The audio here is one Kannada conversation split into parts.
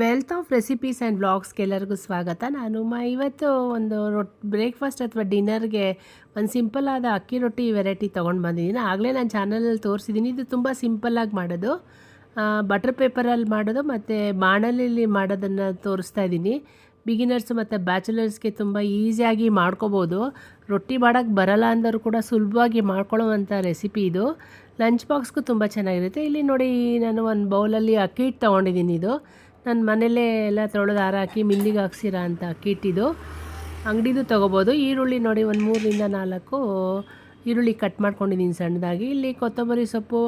ವೆಲ್ತ್ ಆಫ್ ರೆಸಿಪೀಸ್ ಆ್ಯಂಡ್ ಬ್ಲಾಗ್ಸ್ಗೆಲ್ಲರಿಗೂ ಸ್ವಾಗತ. ನಾನು ಮ ಇವತ್ತು ಒಂದು ರೊಟ್ ಬ್ರೇಕ್ಫಾಸ್ಟ್ ಅಥವಾ ಡಿನ್ನರ್ಗೆ ಒಂದು ಸಿಂಪಲ್ಲಾದ ಅಕ್ಕಿ ರೊಟ್ಟಿ ವೆರೈಟಿ ತೊಗೊಂಡು ಬಂದಿದ್ದೀನಿ. ಆಗಲೇ ನಾನು ಚಾನಲಲ್ಲಿ ತೋರಿಸಿದ್ದೀನಿ ಇದು ತುಂಬ ಸಿಂಪಲ್ಲಾಗಿ ಮಾಡೋದು. ಬಟರ್ ಪೇಪರಲ್ಲಿ ಮಾಡೋದು ಮತ್ತು ಬಾಣಲೆಯಲ್ಲಿ ಮಾಡೋದನ್ನು ತೋರಿಸ್ತಾ ಇದ್ದೀನಿ ಬಿಗಿನರ್ಸ್ ಮತ್ತು ಬ್ಯಾಚುಲರ್ಸ್ಗೆ ತುಂಬ ಈಸಿಯಾಗಿ ಮಾಡ್ಕೋಬೋದು. ರೊಟ್ಟಿ ಮಾಡೋಕ್ಕೆ ಬರಲ್ಲ ಅಂದರೂ ಕೂಡ ಸುಲಭವಾಗಿ ಮಾಡ್ಕೊಳ್ಳೋವಂಥ ರೆಸಿಪಿ ಇದು. ಲಂಚ್ ಬಾಕ್ಸ್ಗೂ ತುಂಬ ಚೆನ್ನಾಗಿರುತ್ತೆ. ಇಲ್ಲಿ ನೋಡಿ ನಾನು ಒಂದು ಬೌಲಲ್ಲಿ ಅಕ್ಕಿ ಹಿಟ್ಟು ತೊಗೊಂಡಿದ್ದೀನಿ ಇದು. ನನ್ನ ಮನೇಲೇ ಎಲ್ಲ ತೊಳೆದು ಹಾರ ಹಾಕಿ ಮಿಲ್ಲಿಗೆ ಹಾಕ್ಸಿರ ಅಂತ ಹಿಟ್ಟಿದು ಅಂಗಡಿದು ತೊಗೋಬೋದು. ಈರುಳ್ಳಿ ನೋಡಿ ಒಂದು ಮೂರರಿಂದ ನಾಲ್ಕು ಈರುಳ್ಳಿ ಕಟ್ ಮಾಡ್ಕೊಂಡಿದ್ದೀನಿ ಸಣ್ಣದಾಗಿ. ಇಲ್ಲಿ ಕೊತ್ತಂಬರಿ ಸೊಪ್ಪು,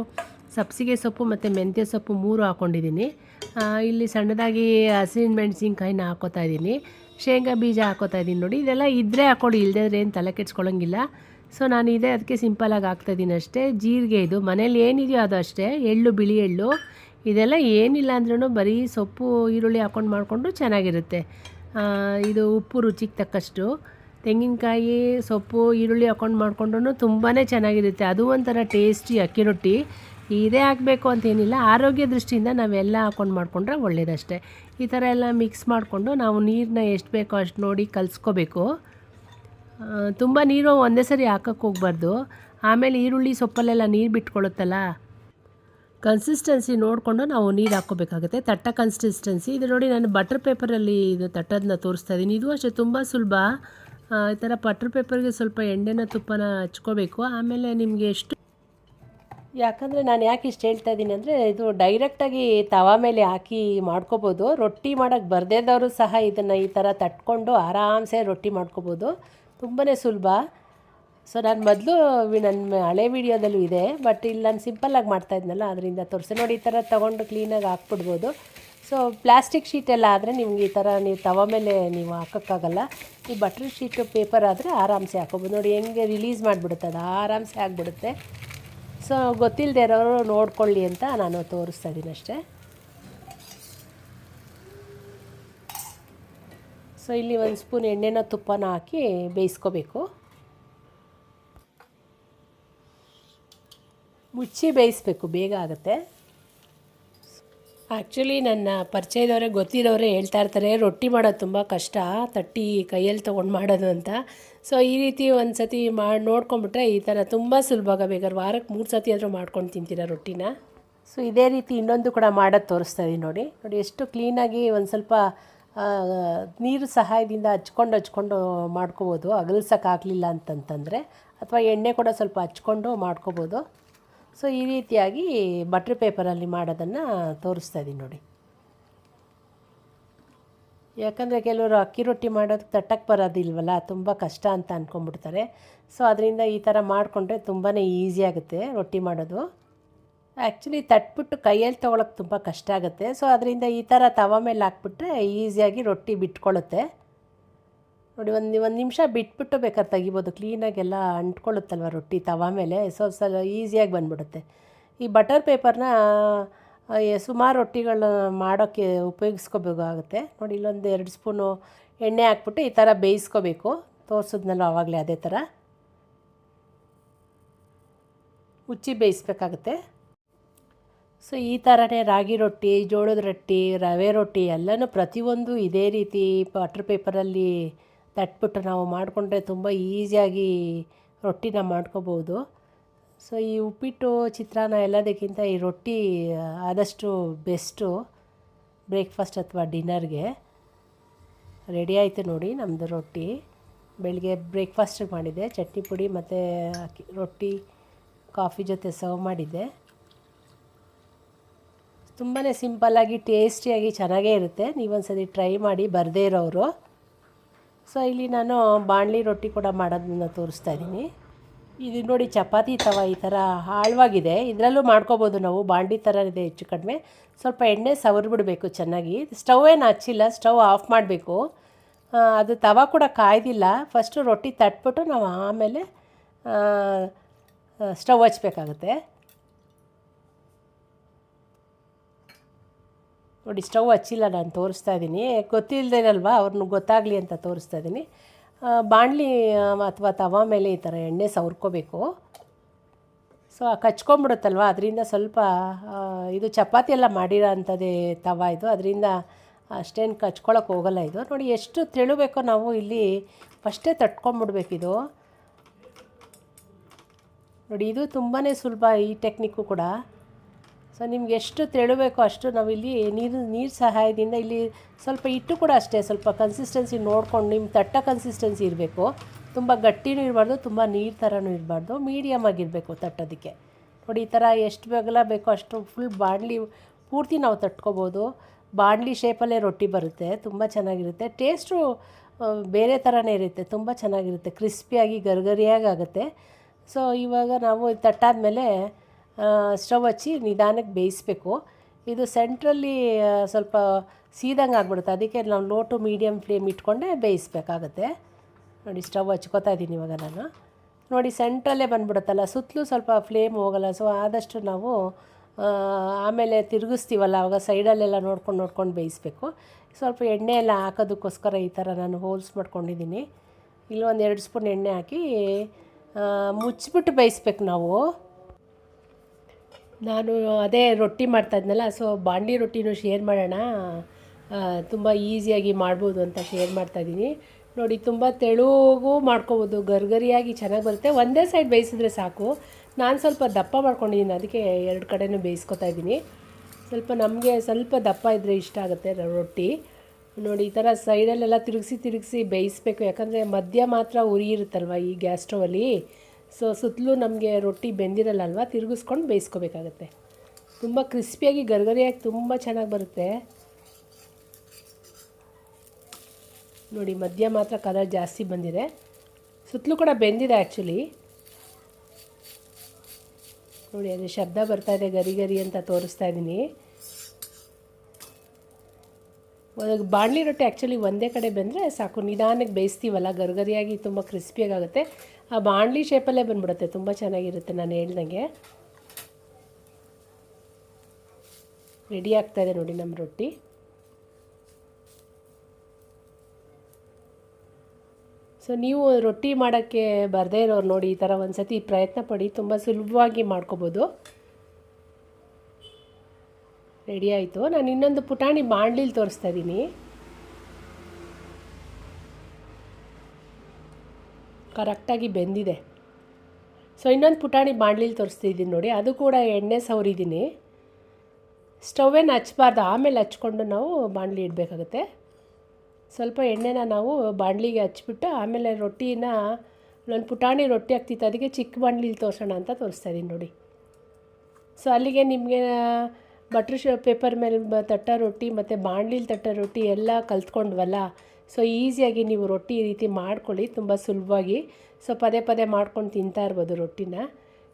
ಸಬ್ಸಿಗೆ ಸೊಪ್ಪು ಮತ್ತು ಮೆಂತ್ಯ ಸೊಪ್ಪು ಮೂರು ಹಾಕ್ಕೊಂಡಿದ್ದೀನಿ ಇಲ್ಲಿ ಸಣ್ಣದಾಗಿ ಹಸಿರು ಮೆಣಸಿನ್ಕಾಯಿನ ಹಾಕೋತಾ ಇದ್ದೀನಿ. ಶೇಂಗಾ ಬೀಜ ಹಾಕೋತಾ ಇದ್ದೀನಿ ನೋಡಿ. ಇದೆಲ್ಲ ಇದ್ದರೆ ಹಾಕ್ಕೊಳ್ಳಿ ಇಲ್ಲದೇ ಏನು ತಲೆ ಕೆಡ್ಸ್ಕೊಳ್ಳೋಂಗಿಲ್ಲ ಸೊ, ನಾನು ಇದೆ ಅದಕ್ಕೆ ಸಿಂಪಲಾಗಿ ಹಾಕ್ತಾಯಿದ್ದೀನಿ ಅಷ್ಟೇ. ಜೀರಿಗೆ ಇದು. ಮನೇಲಿ ಏನಿದೆಯೋ ಅದು ಅಷ್ಟೇ. ಎಳ್ಳು, ಬಿಳಿ ಎಳ್ಳು. ಇದೆಲ್ಲ ಏನಿಲ್ಲ ಅಂದ್ರೂ ಬರೀ ಸೊಪ್ಪು, ಈರುಳ್ಳಿ ಹಾಕ್ಕೊಂಡು ಮಾಡಿಕೊಂಡು ಚೆನ್ನಾಗಿರುತ್ತೆ. ಇದು ಉಪ್ಪು ರುಚಿಗೆ ತಕ್ಕಷ್ಟು. ತೆಂಗಿನಕಾಯಿ, ಸೊಪ್ಪು, ಈರುಳ್ಳಿ ಹಾಕ್ಕೊಂಡು ಮಾಡಿಕೊಂಡ್ರೂ ತುಂಬಾ ಚೆನ್ನಾಗಿರುತ್ತೆ. ಅದು ಒಂಥರ ಟೇಸ್ಟಿ ಅಕ್ಕಿ ರೊಟ್ಟಿ. ಇದೇ ಹಾಕಬೇಕು ಅಂತೇನಿಲ್ಲ. ಆರೋಗ್ಯ ದೃಷ್ಟಿಯಿಂದ ನಾವೆಲ್ಲ ಹಾಕ್ಕೊಂಡು ಮಾಡಿಕೊಂಡ್ರೆ ಒಳ್ಳೆಯದಷ್ಟೇ ಈ ಥರ ಎಲ್ಲ ಮಿಕ್ಸ್ ಮಾಡಿಕೊಂಡು ನಾವು ನೀರನ್ನ ಎಷ್ಟು ಬೇಕೋ ಅಷ್ಟು ನೋಡಿ ಕಲಿಸ್ಕೋಬೇಕು. ತುಂಬ ನೀರು ಒಂದೇ ಸರಿ ಹಾಕಕ್ಕೆ ಹೋಗ್ಬಾರ್ದು. ಆಮೇಲೆ ಈರುಳ್ಳಿ ಸೊಪ್ಪಲ್ಲೆಲ್ಲ ನೀರು ಬಿಟ್ಕೊಳ್ಳುತ್ತಲ್ಲ ಕನ್ಸಿಸ್ಟೆನ್ಸಿ ನೋಡಿಕೊಂಡು ನಾವು ನೀರು ಹಾಕ್ಕೋಬೇಕಾಗುತ್ತೆ. ತಟ್ಟ ಕನ್ಸಿಸ್ಟೆನ್ಸಿ ಇದು ನೋಡಿ ನಾನು ಬಟರ್ ಪೇಪರಲ್ಲಿ ಇದು ತಟ್ಟೋದನ್ನ ತೋರಿಸ್ತಾ ಇದ್ದೀನಿ ಇದು ಅಷ್ಟೇ, ತುಂಬ ಸುಲಭ. ಈ ಥರ ಬಟರ್ ಪೇಪರ್ಗೆ ಸ್ವಲ್ಪ ಎಣ್ಣೆನ, ತುಪ್ಪನ ಹಚ್ಕೋಬೇಕು. ಆಮೇಲೆ ನಿಮಗೆ ಎಷ್ಟು ಯಾಕಂದರೆ ನಾನು ಯಾಕೆ ಇಷ್ಟು ಹೇಳ್ತಾ ಇದ್ದೀನಿ ಅಂದರೆ, ಇದು ಡೈರೆಕ್ಟಾಗಿ ತವಾ ಮೇಲೆ ಹಾಕಿ ಮಾಡ್ಕೋಬೋದು. ರೊಟ್ಟಿ ಮಾಡೋಕ್ಕೆ ಬರ್ದೇದವರು ಸಹ ಇದನ್ನು ಈ ಥರ ತಟ್ಕೊಂಡು ಆರಾಮ್ಸೆ ರೊಟ್ಟಿ ಮಾಡ್ಕೋಬೋದು. ತುಂಬಾ ಸುಲಭ. ಸೊ ನಾನು ಮೊದಲು ನನ್ನ ಹಳೆ ವೀಡಿಯೋದಲ್ಲೂ ಇದೆ ಬಟ್ ಇಲ್ಲಿ ನಾನು ಸಿಂಪಲ್ಲಾಗಿ ಮಾಡ್ತಾ ಇದ್ನಲ್ಲ, ಅದರಿಂದ ತೋರಿಸಿ. ನೋಡಿ, ಈ ಥರ ತೊಗೊಂಡು ಕ್ಲೀನಾಗಿ ಹಾಕ್ಬಿಡ್ಬೋದು. ಸೊ ಪ್ಲಾಸ್ಟಿಕ್ ಶೀಟ್ ಎಲ್ಲ ಆದರೆ ನಿಮ್ಗೆ ಈ ಥರ ನೀವು ತವ ಮೇಲೆ ನೀವು ಹಾಕೋಕ್ಕಾಗಲ್ಲ. ಈ ಬಟ್ರ್ ಶೀಟು ಪೇಪರ್ ಆದರೆ ಆರಾಮ್ಸೆ ಹಾಕೋಬೋದು ನೋಡಿ, ಹೆಂಗೆ ರಿಲೀಸ್ ಮಾಡಿಬಿಡುತ್ತೆ ಅದು, ಆರಾಮ್ಸೆ ಆಗಿಬಿಡುತ್ತೆ. ಸೊ ಗೊತ್ತಿಲ್ಲದೆ ಇರೋರು ನೋಡ್ಕೊಳ್ಳಿ ಅಂತ ನಾನು ತೋರಿಸ್ತಾ ಇದ್ದೀನಿ ಅಷ್ಟೇ. ಸೊ ಇಲ್ಲಿ ಒಂದು ಸ್ಪೂನ್ ಎಣ್ಣೆನ ತುಪ್ಪನ ಹಾಕಿ ಬೇಯಿಸ್ಕೋಬೇಕು. ಮುಚ್ಚಿ ಬೇಯಿಸ್ಬೇಕು ಬೇಗ ಆಗುತ್ತೆ. ಆ್ಯಕ್ಚುಲಿ ನನ್ನ ಪರಿಚಯದವರೇ ಗೊತ್ತಿರೋರೇ ಹೇಳ್ತಾ ಇರ್ತಾರೆ ರೊಟ್ಟಿ ಮಾಡೋದು ತುಂಬ ಕಷ್ಟ ತಟ್ಟಿ ಕೈಯಲ್ಲಿ ತೊಗೊಂಡು ಮಾಡೋದು ಅಂತ. ಸೊ ಈ ರೀತಿ ಒಂದು ಸತಿ ಮಾಡಿ ನೋಡ್ಕೊಂಬಿಟ್ರೆ ಈ ಥರ ತುಂಬ ಸುಲಭ ಬೇಕಾದ್ರೆ ವಾರಕ್ಕೆ ಮೂರು ಸತಿ ಆದರೂ ಮಾಡ್ಕೊಂಡು ತಿಂತೀರ ರೊಟ್ಟಿನ? ಸೊ ಇದೇ ರೀತಿ ಇನ್ನೊಂದು ಕೂಡ ಮಾಡೋದು ತೋರಿಸ್ತಾ ಇದೀನಿ ನೋಡಿ. ನೋಡಿ ಎಷ್ಟು ಕ್ಲೀನಾಗಿ ಒಂದು ಸ್ವಲ್ಪ ನೀರು ಸಹಾಯದಿಂದ ಹಚ್ಕೊಂಡು ಹಚ್ಕೊಂಡು ಮಾಡ್ಕೋಬೋದು. ಅಗಲ್ಸೋಕ್ಕಾಗಲಿಲ್ಲ ಅಂತಂತಂದರೆ ಅಥವಾ ಎಣ್ಣೆ ಕೂಡ ಸ್ವಲ್ಪ ಹಚ್ಕೊಂಡು ಮಾಡ್ಕೋಬೋದು. ಸೊ ಈ ರೀತಿಯಾಗಿ ಬಟ್ರ್ ಪೇಪರಲ್ಲಿ ಮಾಡೋದನ್ನು ತೋರಿಸ್ತಾ ಇದ್ದೀನಿ ನೋಡಿ. ಯಾಕಂದರೆ ಕೆಲವರು ಅಕ್ಕಿ ರೊಟ್ಟಿ ಮಾಡೋದಕ್ಕೆ ತಟ್ಟಕ್ಕೆ ಬರೋದಿಲ್ವಲ್ಲ, ತುಂಬ ಕಷ್ಟ ಅಂತ ಅಂದ್ಕೊಂಡ್ಬಿಡ್ತಾರೆ ಸೊ ಅದರಿಂದ ಈ ಥರ ಮಾಡಿಕೊಂಡ್ರೆ ತುಂಬಾ ಈಸಿ ಆಗುತ್ತೆ ರೊಟ್ಟಿ ಮಾಡೋದು. ಆ್ಯಕ್ಚುಲಿ ತಟ್ಬಿಟ್ಟು ಕೈಯಲ್ಲಿ ತೊಗೊಳಕ್ಕೆ ತುಂಬ ಕಷ್ಟ ಆಗುತ್ತೆ. ಸೊ ಅದರಿಂದ ಈ ಥರ ತವ ಮೇಲೆ ಹಾಕ್ಬಿಟ್ರೆ ಈಸಿಯಾಗಿ ರೊಟ್ಟಿ ಬಿಟ್ಕೊಳ್ಳುತ್ತೆ ನೋಡಿ, ಒಂದು ಒಂದು ನಿಮಿಷ ಬಿಟ್ಬಿಟ್ಟು ಬೇಕಾದ್ರೆ ತೆಗಿಬೋದು. ಕ್ಲೀನಾಗೆಲ್ಲ ಅಂಟ್ಕೊಳ್ಳುತ್ತಲ್ವ ರೊಟ್ಟಿ, ತವ ಮೇಲೆ? ಸೊ ಸ್ವಲ್ಪ ಈಸಿಯಾಗಿ ಬಂದ್ಬಿಡುತ್ತೆ. ಈ ಬಟರ್ ಪೇಪರ್ನ ಸುಮಾರು ರೊಟ್ಟಿಗಳನ್ನ ಮಾಡೋಕ್ಕೆ ಉಪಯೋಗಿಸ್ಕೋಬೇಕಾಗುತ್ತೆ ನೋಡಿ, ಇಲ್ಲೊಂದು ಎರಡು ಸ್ಪೂನು ಎಣ್ಣೆ ಹಾಕ್ಬಿಟ್ಟು ಈ ಥರ ಬೇಯಿಸ್ಕೋಬೇಕು. ತೋರಿಸಿದ್ನಲ್ಲ ಆವಾಗಲೇ ಅದೇ ಥರ ಉಚ್ಚಿ ಬೇಯಿಸ್ಬೇಕಾಗುತ್ತೆ. ಸೊ ಈ ಥರನೇ ರಾಗಿ ರೊಟ್ಟಿ, ಜೋಳದ ರೊಟ್ಟಿ, ರವೆ ರೊಟ್ಟಿ ಎಲ್ಲನೂ ಪ್ರತಿಯೊಂದು ಇದೇ ರೀತಿ ಬಟರ್ ಪೇಪರಲ್ಲಿ ತಟ್ಬಿಟ್ಟು ನಾವು ಮಾಡಿಕೊಂಡ್ರೆ ತುಂಬ ಈಸಿಯಾಗಿ ರೊಟ್ಟಿನ ಮಾಡ್ಕೋಬೋದು. ಸೊ ಈ ಉಪ್ಪಿಟ್ಟು, ಚಿತ್ರಾನ್ನ ಎಲ್ಲದಕ್ಕಿಂತ ಈ ರೊಟ್ಟಿ ಆದಷ್ಟು ಬೆಸ್ಟು ಬ್ರೇಕ್ಫಾಸ್ಟ್ ಅಥವಾ ಡಿನ್ನರ್ಗೆ. ರೆಡಿ ಆಯಿತು ನೋಡಿ ನಮ್ಮದು ರೊಟ್ಟಿ. ಬೆಳಿಗ್ಗೆ ಬ್ರೇಕ್ಫಾಸ್ಟ್ ಮಾಡಿದ್ದೆ ಚಟ್ನಿ ಪುಡಿ ಮತ್ತು ರೊಟ್ಟಿ, ಕಾಫಿ ಜೊತೆ ಸರ್ವ್ ಮಾಡಿದ್ದೆ ತುಂಬಾ ಸಿಂಪಲ್ಲಾಗಿ, ಟೇಸ್ಟಿಯಾಗಿ ಚೆನ್ನಾಗೇ ಇರುತ್ತೆ. ನೀವೊಂದ್ಸತಿ ಟ್ರೈ ಮಾಡಿ, ಬರದೇ ಇರೋರು. ಸೊ ಇಲ್ಲಿ ನಾನು ಬಾಣಲಿ ರೊಟ್ಟಿ ಕೂಡ ಮಾಡೋದನ್ನ ತೋರಿಸ್ತಾ ಇದ್ದೀನಿ. ಇದು ನೋಡಿ ಚಪಾತಿ ತವ ಈ ಥರ ಆಳವಾಗಿದೆ. ಇದರಲ್ಲೂ ಮಾಡ್ಕೋಬೋದು ನಾವು. ಬಾಂಡಿ ಥರ ಇದೆ ಹೆಚ್ಚು ಕಡಿಮೆ. ಸ್ವಲ್ಪ ಎಣ್ಣೆ ಸವರ್ಬಿಡಬೇಕು ಚೆನ್ನಾಗಿ. ಸ್ಟವ್ ಏನು ಹಚ್ಚಿಲ್ಲ, ಸ್ಟವ್ ಆಫ್ ಮಾಡಬೇಕು. ಅದು ತವ ಕೂಡ ಕಾಯ್ದಿಲ್ಲ. ಫಸ್ಟು ರೊಟ್ಟಿ ತಟ್ಬಿಟ್ಟು ನಾವು ಆಮೇಲೆ ಸ್ಟವ್ ಹಚ್ಬೇಕಾಗುತ್ತೆ. ನೋಡಿ, ಸ್ಟವ್ ಹಚ್ಚಿಲ್ಲ, ನಾನು ತೋರಿಸ್ತಾ ಇದ್ದೀನಿ ಗೊತ್ತಿಲ್ಲದೇನಲ್ವಾ ಅವ್ರನ್ನ ಗೊತ್ತಾಗಲಿ ಅಂತ ತೋರಿಸ್ತಾ ಇದ್ದೀನಿ ಬಾಣಲಿ ಅಥವಾ ತವ ಮೇಲೆ ಈ ಥರ ಎಣ್ಣೆ ಸವರ್ಕೋಬೇಕು. ಸೊ ಕಚ್ಕೊಂಬಿಡುತ್ತಲ್ವ, ಅದರಿಂದ ಸ್ವಲ್ಪ ಇದು ಚಪಾತಿ ಎಲ್ಲ ಮಾಡಿರೋ ಅಂಥದ್ದೇ ತವ ಇದು. ಅದರಿಂದ ಅಷ್ಟೇನು ಕಚ್ಕೊಳಕ್ಕೆ ಹೋಗಲ್ಲ ಇದು. ನೋಡಿ, ಎಷ್ಟು ತೆಳುಬೇಕೋ ನಾವು ಇಲ್ಲಿ ಫಸ್ಟೇ ತಟ್ಕೊಂಬಿಡ್ಬೇಕಿದು. ನೋಡಿ, ಇದು ತುಂಬಾ ಸುಲಭ ಈ ಟೆಕ್ನಿಕ್ಕು ಕೂಡ. ಸೊ ನಿಮ್ಗೆ ಎಷ್ಟು ತೆಳುಬೇಕೋ ಅಷ್ಟು ನಾವಿಲ್ಲಿ ನೀರು ನೀರು ಸಹಾಯದಿಂದ ಇಲ್ಲಿ ಸ್ವಲ್ಪ ಇಟ್ಟು ಕೂಡ ಅಷ್ಟೇ, ಸ್ವಲ್ಪ ಕನ್ಸಿಸ್ಟೆನ್ಸಿ ನೋಡ್ಕೊಂಡು ನಿಮ್ಮ ತಟ್ಟ ಕನ್ಸಿಸ್ಟೆನ್ಸಿ ಇರಬೇಕು. ತುಂಬ ಗಟ್ಟಿನೂ ಇರಬಾರ್ದು, ತುಂಬ ನೀರು ಥರನೂ ಇರಬಾರ್ದು ಮೀಡಿಯಮ್ ಆಗಿರಬೇಕು ತಟ್ಟೋದಕ್ಕೆ. ನೋಡಿ, ಈ ಥರ ಎಷ್ಟು ಬಗಲ ಬೇಕೋ ಅಷ್ಟು ಫುಲ್ ಬಾಣಲಿ ಪೂರ್ತಿ ನಾವು ತಟ್ಕೋಬೋದು. ಬಾಣಲಿ ಶೇಪಲ್ಲೇ ರೊಟ್ಟಿ ಬರುತ್ತೆ, ತುಂಬ ಚೆನ್ನಾಗಿರುತ್ತೆ. ಟೇಸ್ಟು ಬೇರೆ ಥರನೇ ಇರುತ್ತೆ, ತುಂಬ ಚೆನ್ನಾಗಿರುತ್ತೆ ಕ್ರಿಸ್ಪಿಯಾಗಿ ಗರ್ಗರಿಯಾಗಿ ಆಗುತ್ತೆ. ಸೊ ಇವಾಗ ನಾವು ತಟ್ಟಾದಮೇಲೆ ಸ್ಟವ್ ಹಚ್ಚಿ ನಿಧಾನಕ್ಕೆ ಬೇಯಿಸ್ಬೇಕು. ಇದು ಸೆಂಟ್ರಲ್ಲಿ ಸ್ವಲ್ಪ ಸೀದಂಗೆ ಆಗ್ಬಿಡುತ್ತೆ. ಅದಕ್ಕೆ ನಾವು ಲೋ ಟು ಮೀಡಿಯಮ್ ಫ್ಲೇಮ್ ಇಟ್ಕೊಂಡೆ ಬೇಯಿಸ್ಬೇಕಾಗತ್ತೆ. ನೋಡಿ, ಸ್ಟವ್ ಹಚ್ಕೋತಾ ಇದ್ದೀನಿ ಇವಾಗ ನಾನು. ನೋಡಿ, ಸೆಂಟ್ರಲ್ಲೇ ಬಂದ್ಬಿಡುತ್ತಲ್ಲ, ಸುತ್ತಲೂ ಸ್ವಲ್ಪ ಫ್ಲೇಮ್ ಹೋಗಲ್ಲ. ಸೊ, ಆದಷ್ಟು ನಾವು ಆಮೇಲೆ ತಿರುಗಿಸ್ತೀವಲ್ಲ ಆವಾಗ ಸೈಡಲ್ಲೆಲ್ಲ ನೋಡ್ಕೊಂಡು ನೋಡ್ಕೊಂಡು ಬೇಯಿಸ್ಬೇಕು. ಸ್ವಲ್ಪ ಎಣ್ಣೆ ಎಲ್ಲ ಹಾಕೋದಕ್ಕೋಸ್ಕರ ಈ ಥರ ನಾನು ಹೋಲ್ಸ್ ಮಾಡ್ಕೊಂಡಿದ್ದೀನಿ. ಇಲ್ಲಿ ಒಂದು ಎರಡು ಸ್ಪೂನ್ ಎಣ್ಣೆ ಹಾಕಿ ಮುಚ್ಚಿಬಿಟ್ಟು ಬೇಯಿಸ್ಬೇಕು ನಾವು. ನಾನು ಅದೇ ರೊಟ್ಟಿ ಮಾಡ್ತಾ ಇದ್ನಲ್ಲ ಸೊ ಬಾಂಡಿ ರೊಟ್ಟಿನೂ ಶೇರ್ ಮಾಡೋಣ. ತುಂಬ ಈಸಿಯಾಗಿ ಮಾಡ್ಬೋದು ಅಂತ ಶೇರ್ ಮಾಡ್ತಾಯಿದ್ದೀನಿ ನೋಡಿ, ತುಂಬ ತೆಳುಗೂ ಮಾಡ್ಕೊಬೋದು, ಗರ್ಗರಿಯಾಗಿ ಚೆನ್ನಾಗಿ ಬರುತ್ತೆ. ಒಂದೇ ಸೈಡ್ ಬೇಯಿಸಿದ್ರೆ ಸಾಕು. ನಾನು ಸ್ವಲ್ಪ ದಪ್ಪ ಮಾಡ್ಕೊಂಡಿದ್ದೀನಿ ಅದಕ್ಕೆ ಎರಡು ಕಡೆನೂ ಬೇಯಿಸ್ಕೊತಾ ಇದ್ದೀನಿ. ಸ್ವಲ್ಪ ನಮಗೆ ಸ್ವಲ್ಪ ದಪ್ಪ ಇದ್ದರೆ ಇಷ್ಟ ಆಗುತ್ತೆ ರೊಟ್ಟಿ. ನೋಡಿ, ಈ ಥರ ಸೈಡಲ್ಲೆಲ್ಲ ತಿರುಗಿಸಿ ತಿರುಗಿಸಿ ಬೇಯಿಸ್ಬೇಕು. ಯಾಕಂದರೆ ಮಧ್ಯ ಮಾತ್ರ ಉರಿ ಇರುತ್ತಲ್ವ ಈ ಗ್ಯಾಸ್ ಸ್ಟವಲ್ಲಿ ಸೊ ಸುತ್ತಲೂ ನಮಗೆ ರೊಟ್ಟಿ ಬೆಂದಿರಲ್ಲಲ್ವ? ತಿರುಗಿಸ್ಕೊಂಡು ಬೇಯಿಸ್ಕೋಬೇಕಾಗತ್ತೆ. ತುಂಬ ಕ್ರಿಸ್ಪಿಯಾಗಿ, ಗರ್ಗರಿಯಾಗಿ ತುಂಬ ಚೆನ್ನಾಗಿ ಬರುತ್ತೆ. ನೋಡಿ, ಮಧ್ಯ ಮಾತ್ರ ಕಲರ್ ಜಾಸ್ತಿ ಬಂದಿದೆ. ಸುತ್ತಲೂ ಕೂಡ ಬೆಂದಿದೆ ಆ್ಯಕ್ಚುಲಿ ನೋಡಿ, ಅದು ಶಬ್ದ ಬರ್ತಾ ಇದೆ ಗರಿ ಗರಿ ಅಂತ ತೋರಿಸ್ತಾ ಇದ್ದೀನಿ. ಬಾಣಲಿ ರೊಟ್ಟಿ ಆ್ಯಕ್ಚುಲಿ ಒಂದೇ ಕಡೆ ಬಂದರೆ ಸಾಕು. ನಿಧಾನಕ್ಕೆ ಬೇಯಿಸ್ತೀವಲ್ಲ, ಗರ್ಗರಿಯಾಗಿ ತುಂಬ ಕ್ರಿಸ್ಪಿಯಾಗುತ್ತೆ ಆ ಬಾಣಲಿ ಶೇಪಲ್ಲೇ ಬಂದ್ಬಿಡುತ್ತೆ, ತುಂಬ ಚೆನ್ನಾಗಿರುತ್ತೆ ನಾನು ಹೇಳ್ದಂಗೆ. ರೆಡಿ ಆಗ್ತಾಯಿದೆ ನೋಡಿ ನಮ್ಮ ರೊಟ್ಟಿ. ಸೊ ನೀವು ರೊಟ್ಟಿ ಮಾಡೋಕ್ಕೆ ಬರದೇ ಇರೋರು ನೋಡಿ ಈ ಥರ ಒಂದು ಸತಿ ಪ್ರಯತ್ನ ಪಡಿ, ತುಂಬ ಸುಲಭವಾಗಿ ಮಾಡ್ಕೋಬೋದು. ರೆಡಿ ಆಯಿತು. ನಾನು ಇನ್ನೊಂದು ಪುಟಾಣಿ ಬಾಣಲಿಲಿ ತೋರಿಸ್ತಾ ಇದ್ದೀನಿ ಕರೆಕ್ಟಾಗಿ ಬೆಂದಿದೆ. ಸೊ ಇನ್ನೊಂದು ಪುಟಾಣಿ ಬಾಣಲಿಲಿ ತೋರಿಸ್ತಿದ್ದೀನಿ ನೋಡಿ. ಅದು ಕೂಡ ಎಣ್ಣೆ ಸವರಿದ್ದೀನಿ ಸ್ಟವೇನ ಹಚ್ಬಾರ್ದು, ಆಮೇಲೆ ಹಚ್ಕೊಂಡು ನಾವು ಬಾಣಲಿ ಇಡಬೇಕಾಗುತ್ತೆ. ಸ್ವಲ್ಪ ಎಣ್ಣೆನ ನಾವು ಬಾಣಲಿಗೆ ಹಚ್ಬಿಟ್ಟು, ಆಮೇಲೆ ರೊಟ್ಟಿನ ಒಂದು ಪುಟಾಣಿ ರೊಟ್ಟಿ ಆಗ್ತಿತ್ತು, ಅದಕ್ಕೆ ಚಿಕ್ಕ ಬಾಣಲಿಲಿ ತೋರಿಸೋಣ ಅಂತ ತೋರಿಸ್ತಾ ಇದ್ದೀನಿ ನೋಡಿ. ಸೊ ಅಲ್ಲಿಗೆ ನಿಮಗೆ ಬಟ್ರ್ ಶೋ ಪೇಪರ್ ಮೇಲೆ ಬ ತಟ್ಟ ರೊಟ್ಟಿ ಮತ್ತು ಬಾಣಲಿಲಿ ತಟ್ಟ ರೊಟ್ಟಿ ಎಲ್ಲ ಕಲ್ತ್ಕೊಂಡ್ವಲ್ಲ? ಸೊ ಈಸಿಯಾಗಿ ನೀವು ರೊಟ್ಟಿ ಈ ರೀತಿ ಮಾಡ್ಕೊಳ್ಳಿ, ತುಂಬ ಸುಲಭವಾಗಿ ಸೊ ಪದೇ ಪದೇ ಮಾಡ್ಕೊಂಡು ತಿಂತಾ ಇರ್ಬೋದು ರೊಟ್ಟಿನ.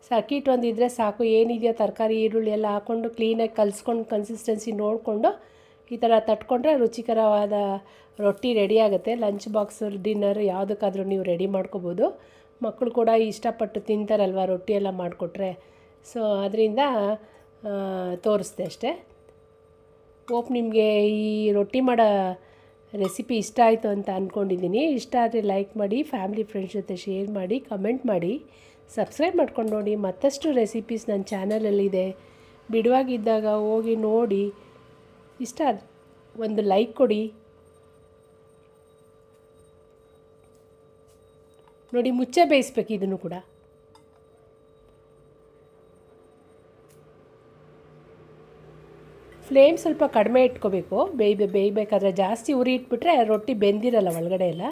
ಸೊ ಅಕ್ಕಿ ಹಿಟ್ಟು ಒಂದು ಇದ್ದರೆ ಸಾಕು, ಏನಿದೆಯೋ ತರಕಾರಿ, ಈರುಳ್ಳಿ ಎಲ್ಲ ಹಾಕ್ಕೊಂಡು ಕ್ಲೀನಾಗಿ ಕಲಿಸ್ಕೊಂಡು ಕನ್ಸಿಸ್ಟೆನ್ಸಿ ನೋಡಿಕೊಂಡು ಈ ಥರ ತಟ್ಕೊಂಡ್ರೆ ರುಚಿಕರವಾದ ರೊಟ್ಟಿ ರೆಡಿ ಆಗುತ್ತೆ. ಲಂಚ್ ಬಾಕ್ಸ್ ಡಿನ್ನರ್ ಯಾವುದಕ್ಕಾದರೂ ನೀವು ರೆಡಿ ಮಾಡ್ಕೋಬೋದು. ಮಕ್ಕಳು ಕೂಡ ಇಷ್ಟಪಟ್ಟು ತಿಂತಾರಲ್ವ ರೊಟ್ಟಿ ಎಲ್ಲ ಮಾಡಿಕೊಟ್ರೆ? ಸೊ ಅದರಿಂದ ತೋರಿಸ್ದೆ ಅಷ್ಟೇ. ಓಪ್ ನಿಮಗೆ ಈ ರೊಟ್ಟಿ ಮಾಡೋ ರೆಸಿಪಿ ಇಷ್ಟ ಆಯಿತು ಅಂತ ಅಂದ್ಕೊಂಡಿದ್ದೀನಿ ಇಷ್ಟ ಆದರೆ ಲೈಕ್ ಮಾಡಿ, ಫ್ಯಾಮಿಲಿ ಫ್ರೆಂಡ್ಸ್ ಜೊತೆ ಶೇರ್ ಮಾಡಿ, ಕಮೆಂಟ್ ಮಾಡಿ. ಸಬ್ಸ್ಕ್ರೈಬ್ ಮಾಡ್ಕೊಂಡು ನೋಡಿ, ಮತ್ತಷ್ಟು ರೆಸಿಪೀಸ್ ನನ್ನ ಚಾನಲಲ್ಲಿದೆ ಬಿಡುವಾಗಿದ್ದಾಗ ಹೋಗಿ ನೋಡಿ. ಇಷ್ಟ ಒಂದು ಲೈಕ್ ಕೊಡಿ. ನೋಡಿ, ಮುಚ್ಚೆ ಬೇಯಿಸ್ಬೇಕು ಇದನ್ನು ಕೂಡ. ಫ್ಲೇಮ್ ಸ್ವಲ್ಪ ಕಡಿಮೆ ಇಟ್ಕೋಬೇಕು. ಬೇಯ್ ಬೇಯಬೇಕಾದ್ರೆ ಜಾಸ್ತಿ ಉರಿ ಇಟ್ಬಿಟ್ರೆ ರೊಟ್ಟಿ ಬೆಂದಿರಲ್ಲ ಒಳಗಡೆ ಎಲ್ಲ.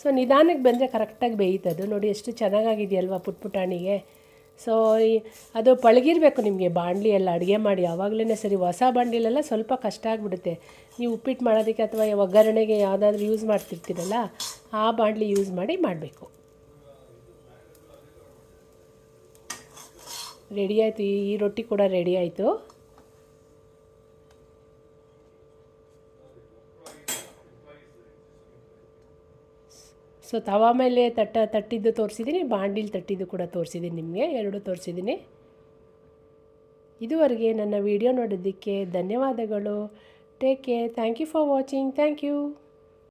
ಸೊ ನಿಧಾನಕ್ಕೆ ಬಂದರೆ ಕರೆಕ್ಟಾಗಿ ಬೇಯ್ತದು ನೋಡಿ, ಎಷ್ಟು ಚೆನ್ನಾಗಾಗಿದೆಯಲ್ವ ಪುಟ್ ಪುಟಾಣಿಗೆ ಸೊ ಅದು ಪಳಗಿರಬೇಕು ನಿಮಗೆ ಬಾಂಡ್ಲಿ ಎಲ್ಲ ಅಡುಗೆ ಮಾಡಿ. ಯಾವಾಗಲೇ ಸರಿ ಹೊಸ ಬಾಣಲಿಲೆಲ್ಲ ಸ್ವಲ್ಪ ಕಷ್ಟ ಆಗಿಬಿಡುತ್ತೆ. ನೀವು ಉಪ್ಪಿಟ್ಟು ಮಾಡೋದಕ್ಕೆ ಅಥವಾ ಒಗ್ಗರಣೆಗೆ ಯಾವುದಾದ್ರೂ ಯೂಸ್ ಮಾಡ್ತಿರ್ತೀರಲ್ಲ, ಆ ಬಾಣಲಿ ಯೂಸ್ ಮಾಡಿ ಮಾಡಬೇಕು. ರೆಡಿ ಆಯಿತು. ಈ ರೊಟ್ಟಿ ಕೂಡ ರೆಡಿ ಆಯಿತು. ಸೊ ತವಾ ಮೇಲೆ ತಟ್ಟ, ತಟ್ಟಿದ್ದು ತೋರಿಸಿದ್ದೀನಿ, ಬಾಂಡಿಲಿ ತಟ್ಟಿದ್ದು ಕೂಡ ತೋರಿಸಿದ್ದೀನಿ ನಿಮಗೆ, ಎರಡು ತೋರಿಸಿದ್ದೀನಿ. ಇದುವರೆಗೆ ನನ್ನ ವಿಡಿಯೋ ನೋಡಿದ್ದಕ್ಕೆ ಧನ್ಯವಾದಗಳು. Take care thank you for watching thank you